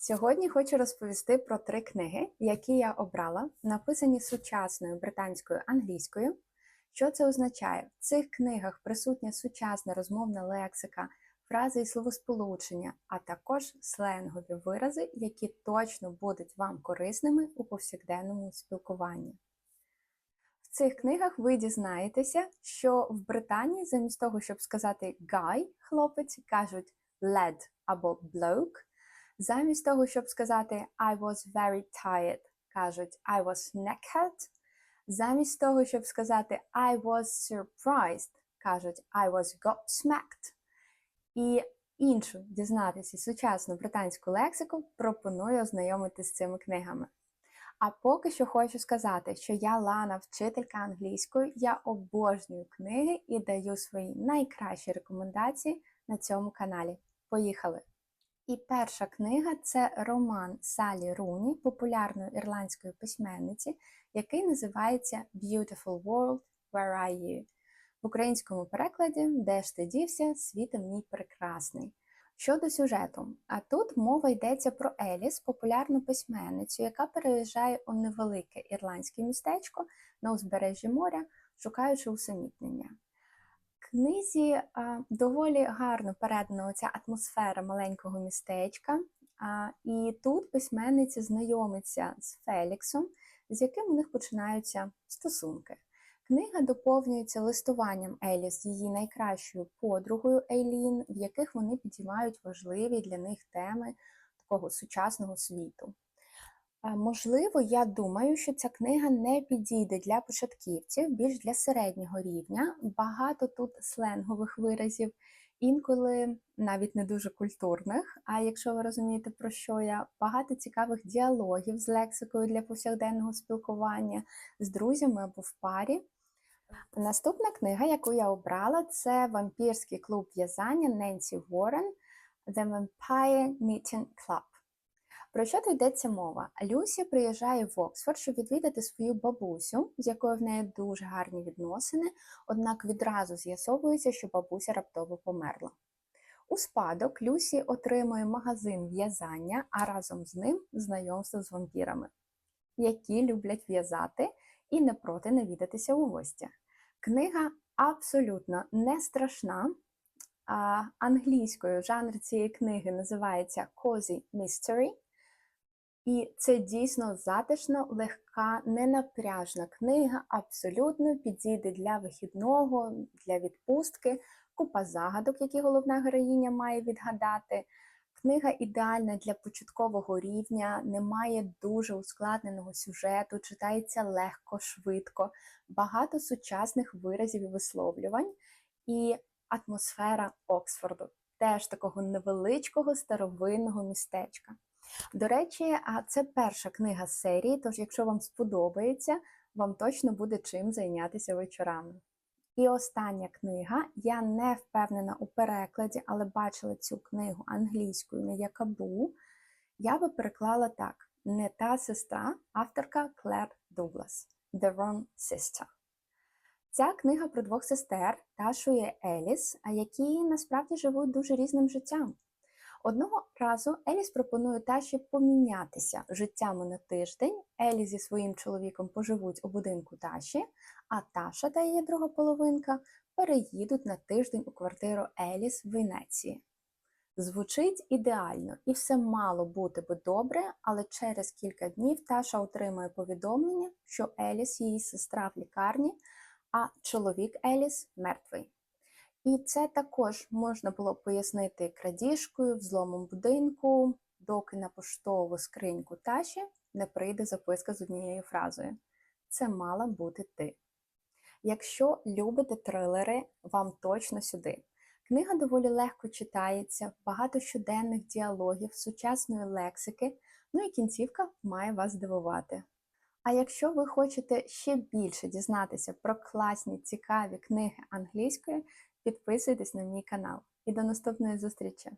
Сьогодні хочу розповісти про три книги, які я обрала, написані сучасною британською англійською. Що це означає? В цих книгах присутня сучасна розмовна лексика, фрази і словосполучення, а також сленгові вирази, які точно будуть вам корисними у повсякденному спілкуванні. В цих книгах ви дізнаєтеся, що в Британії замість того, щоб сказати guy, хлопець, кажуть lad або bloke. Замість того, щоб сказати I was very tired, кажуть I was knackered. Замість того, щоб сказати I was surprised, кажуть I was gobsmacked. І іншу дізнатися сучасну британську лексику пропоную ознайомитись з цими книгами. А поки що хочу сказати, що я Лана, вчителька англійської, я обожнюю книги і даю свої найкращі рекомендації на цьому каналі. Поїхали! І перша книга це роман Салі Руні, популярної ірландської письменниці, який називається Beautiful World, Where Are You? В українському перекладі Де ж ти дівся, світом мій прекрасний. Щодо сюжету, а тут мова йдеться про Еліс, популярну письменницю, яка переїжджає у невелике ірландське містечко на узбережжі моря, шукаючи усамітнення книзі доволі гарно передана ця атмосфера маленького містечка, і тут письменниця знайомиться з Феліксом, з яким у них починаються стосунки. Книга доповнюється листуванням Елі з її найкращою подругою Ейлін, в яких вони підіймають важливі для них теми такого сучасного світу. Можливо, я думаю, що ця книга не підійде для початківців, більш для середнього рівня. Багато тут сленгових виразів, інколи навіть не дуже культурних. А якщо ви розумієте, про що я, багато цікавих діалогів з лексикою для повсякденного спілкування з друзями або в парі. Наступна книга, яку я обрала, це вампірський клуб в'язання Ненсі Уоррен The Vampire Knitting Club. Про що тут йдеться мова? Люсі приїжджає в Оксфорд, щоб відвідати свою бабусю, з якою в неї дуже гарні відносини, однак відразу з'ясовується, що бабуся раптово померла. У спадок Люсі отримує магазин в'язання, а разом з ним знайомство з вампірами, які люблять в'язати і не проти навідатися у гості. Книга абсолютно не страшна. Англійською жанр цієї книги називається Cozy Mystery. І це дійсно затишна, легка, ненапряжна книга, абсолютно підійде для вихідного, для відпустки, купа загадок, які головна героїня має відгадати. Книга ідеальна для початкового рівня, немає дуже ускладненого сюжету, читається легко, швидко, багато сучасних виразів і висловлювань і атмосфера Оксфорду, теж такого невеличкого старовинного містечка. До речі, це перша книга з серії, тож, якщо вам сподобається, вам точно буде чим зайнятися вечорами. І остання книга. Я не впевнена у перекладі, але бачила цю книгу англійською не якабу. Я би переклала так: не та сестра, авторка Клер Дуглас The Wrong Sister. Ця книга про двох сестер Ташу і Еліс, які насправді живуть дуже різним життям. Одного разу Еліс пропонує Таші помінятися життями на тиждень. Елі зі своїм чоловіком поживуть у будинку Таші, а Таша та її друга половинка переїдуть на тиждень у квартиру Еліс в Венеції. Звучить ідеально, і все мало бути би добре, але через кілька днів Таша отримує повідомлення, що Еліс, її сестра в лікарні, а чоловік Еліс мертвий. І це також можна було пояснити крадіжкою, взломом будинку, доки на поштову скриньку Таші не прийде записка з однією фразою. Це мала бути ти. Якщо любите трилери, вам точно сюди. Книга доволі легко читається, багато щоденних діалогів, сучасної лексики, ну і кінцівка має вас здивувати. А якщо ви хочете ще більше дізнатися про класні цікаві книги англійської, Підписуйтесь на мій канал і до наступної зустрічі!